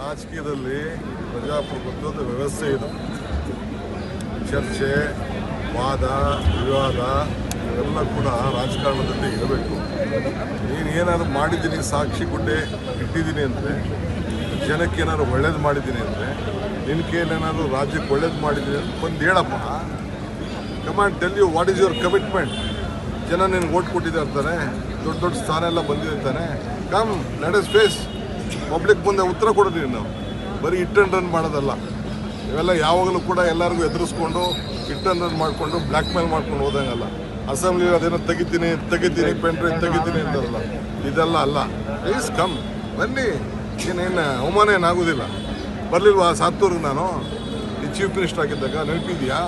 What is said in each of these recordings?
ರಾಜಕೀಯದಲ್ಲಿ ಪ್ರಜಾಪ್ರಭುತ್ವದ ವ್ಯವಸ್ಥೆ ಇದು. ಚರ್ಚೆ, ವಾದ, ವಿವಾದ, ಇವೆಲ್ಲ ಕೂಡ ರಾಜಕಾರಣದಲ್ಲಿ ಇರಬೇಕು. ನೀನು ಏನಾದ್ರು ಮಾಡಿದ್ದೀನಿ ಸಾಕ್ಷಿ ಗುಡ್ಡೆ ಇಟ್ಟಿದ್ದೀನಿ ಅಂದರೆ, ಜನಕ್ಕೆ ಏನಾದ್ರು ಒಳ್ಳೇದು ಮಾಡಿದ್ದೀನಿ ಅಂದರೆ ನಿನ್ನ ಕೈಲೇನಾದ್ರು ರಾಜ್ಯಕ್ಕೆ ಒಳ್ಳೇದು ಮಾಡಿದ್ದೀನಿ ಅಂತ ಬಂದು ಹೇಳಪ್ಪ come and tell you what is your commitment ಜನ ನಿನ್ಗೆ ಓಟ್ ಕೊಟ್ಟಿದ್ದೆ ಅಂತಾನೆ, ದೊಡ್ಡ ದೊಡ್ಡ ಸ್ಥಾನ ಎಲ್ಲ ಬಂದಿದೆ ಅಂತಾನೆ ಕಮ್ ಲೆಟ್ ಫೇಸ್ ಪಬ್ಲಿಕ್ ಮುಂದೆ ಉತ್ತರ ಕೊಡೋದು ನಾವು. ಬರೀ ಇಟ್ ಅಂಡ್ ರನ್ ಮಾಡೋದಲ್ಲ. ಇವೆಲ್ಲ ಯಾವಾಗಲೂ ಕೂಡ ಎಲ್ಲರಿಗೂ ಎದುರಿಸ್ಕೊಂಡು ಇಟ್ ಅಂಡ್ ರನ್ ಮಾಡಿಕೊಂಡು ಬ್ಲ್ಯಾಕ್ ಮೇಲ್ ಮಾಡ್ಕೊಂಡು ಹೋದಂಗಲ್ಲ. ಅಸೆಂಬ್ಲಿ ಅದೇನೋ ತೆಗಿತೀನಿ ತೆಗಿತೀನಿ ಪೆನ್ ಡ್ರೈವ್ ತೆಗಿತೀನಿ ಅಂತಾರಲ್ಲ. ಇದೆಲ್ಲ ಅಲ್ಲ. ಪ್ಲೀಸ್ ಕಮ್ ಬನ್ನಿ. ಏನೇನು ಅವಮಾನ ಏನಾಗೋದಿಲ್ಲ ಬರಲಿಲ್ವಾ ಸಾತ್ತೂರ್ಗೆ ನಾನು? ಈ ಚೀಫ್ ಮಿನಿಸ್ಟರ್ ಆಗಿದ್ದಾಗ ನೆನಪಿದ್ಯಾ?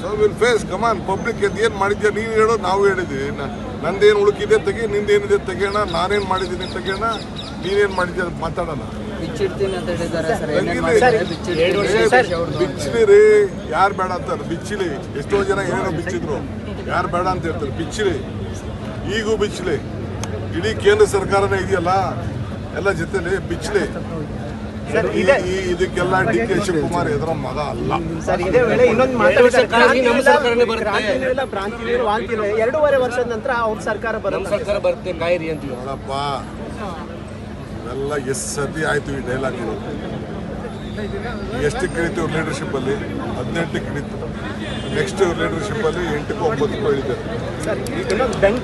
So will face common public ಎದ್ದು ಏನು ಮಾಡಿದ್ಯಾ? ನೀನು ಹೇಳೋ ನಾವು ಹೇಳಿದ್ದೀವಿ ನಂದೇನು ಉಳುಕಿದೆ ತೆಗಿ ನಿಂದೇನಿದೆ ತೆಗಿಯೋಣ ನಾನೇನು ಮಾಡಿದ್ದೀನಿ ತೆಗಿಯೋಣ ನೀನೇನು ಮಾಡಿದ್ಯಾ ಅಂತ ಮಾತಾಡೋಣ. ಬಿಚ್ಚಿಡ್ತೀನಿ ಅಂತ ಹೇಳಿದ್ದಾರೆ ಸರ್ ಏನೇನ್ ತೆಗೀರಿ. ಮಾಡಿದ್ದಾರೆ ಏ, ಬಿಚ್ಚಿಡ್ತೀನಿ. ಬಿಚ್ಚಿಲಿ ರೀ ಯಾರು ಬೇಡ ಅಂತಾರೆ ಬಿಚ್ಚಿಲಿ ಎಷ್ಟೋ ಜನ ಏನೇನೋ ಬಿಚ್ಚಿದ್ರು. ಯಾರು ಬೇಡ ಅಂತ ಹೇಳ್ತಾರೆ. ಬಿಚ್ಚಿಲಿ ಈಗೂ ಬಿಚ್ಚಲಿ. ಇಡೀ ಕೇಂದ್ರ ಸರ್ಕಾರನೇ ಇದೆಯಲ್ಲ? ಎಲ್ಲ ಜೊತೆಲಿ ಬಿಚ್ಚಲಿ. ಇದಕ್ಕೆಲ್ಲ ಡಿ ಕೆ ಶಿವಕುಮಾರ್ ಎದುರ ಮಗ ಅಲ್ಲ. ಸರ್ ಇದೇ ವೇಳೆ ಇನ್ನೊಂದು ಮಾತಾಡಿದ್ದಾರೆ ನಮ್ಮ ಸರ್ಕಾರನೇ ಬರುತ್ತೆ. ಕ್ರಾಂತಿ ಭ್ರಾಂತಿ ನೀರು ವಾಂತಿ ಇಲ್ಲ. ಎರಡೂವರೆ ವರ್ಷದ ನಂತರ ಅವ್ರ ಸರ್ಕಾರ ನಮ್ಮ ಬರುತ್ತೆ ಸರ್ಕಾರ ಬರುತ್ತೆ ಕಾಯಿರಿ ಅಂತ ಹೇಳಪ್ಪ ಇವೆಲ್ಲ ಎಷ್ಟು ಸತಿ ಆಯ್ತು ಈ ಡೈಲಾಗ್ ಎಷ್ಟು ಕಳೀತು ಲೀಡರ್ಶಿಪ್ ಅಲ್ಲಿ? ಹದಿನೆಂಟು ಕಳೀತು ನೆಕ್ಸ್ಟ್ ಲೀಡರ್ಶಿಪ್ ಅಲ್ಲಿ ಎಂಟಕ್ಕೂ ಒಂಬತ್ತಕ್ಕೂ ಬೆಂಗ್